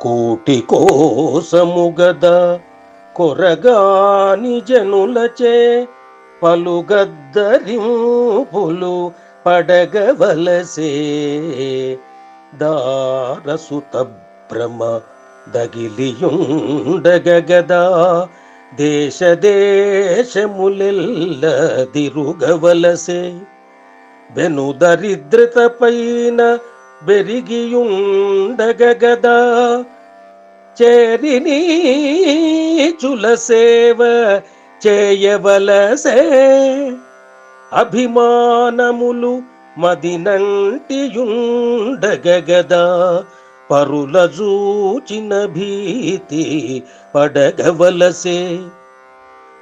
కోటి కోసముగద కొరగాని జనులచే పలుగద్దరింపులు పడగవలసే. దారసుత భ్రమ దగిలియుండగదా దేశ దేశములెల్ల దిరుగవలసే బెను దరిద్రత పైన బెరిగియుండగదా చేరిని చుల సేవ చేయవలసే అభిమానములు మదినంటియుండగదా పరుల జూచిన భీతి పడగవలసే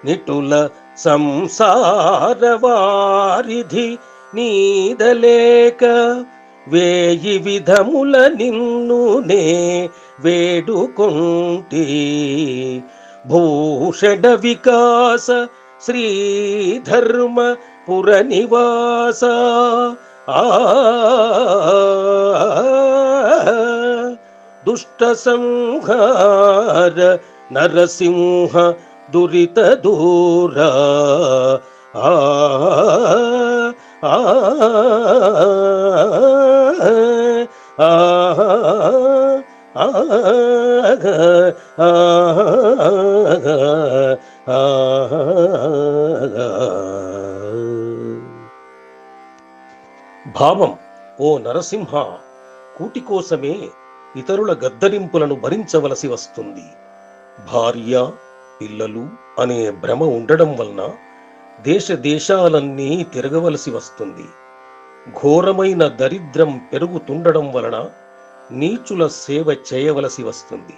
నిటుల సంసార వారిధి నీదలేక వేయి విధముల నిన్నునే వేడుకుంటి. భూషణ వికాస శ్రీధర్మ పురనివాస. ఆ దుష్ట సంహార నరసింహ దురిత దూర. ఆ ఆ భావం ఓ నరసింహ కూటి కోసమే ఇతరుల గద్దరింపులను భరించవలసి వస్తుంది. భార్య పిల్లలు అనే భ్రమ ఉండడం వలన దేశ దేశాలన్నీ తిరగవలసి వస్తుంది. ఘోరమైన దరిద్రం పెరుగుతుండడం వలన నీచుల సేవ చేయవలసి వస్తుంది.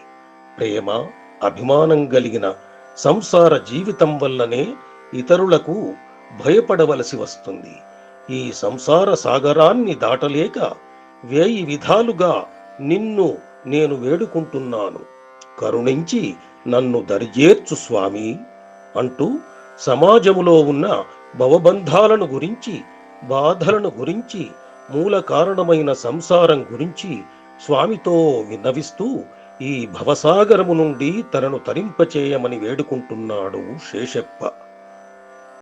ప్రేమ అభిమానం కలిగిన సంసార జీవితం వల్లనే ఇతరులకు భయపడవలసి వస్తుంది. ఈ సంసార సాగరాన్ని దాటలేక వేయి విధాలుగా నిన్ను నేను వేడుకుంటున్నాను. కరుణించి నన్ను దరిజేర్చు స్వామి అంటూ సమాజములో ఉన్న భవబంధాలను గురించి బాధలను గురించి మూల కారణమైన సంసారం గురించి స్వామితో విన్నవిస్తూ ఈ భవసాగరము నుండి తనను తరింపచేయమని వేడుకుంటున్నాడు శేషప్ప.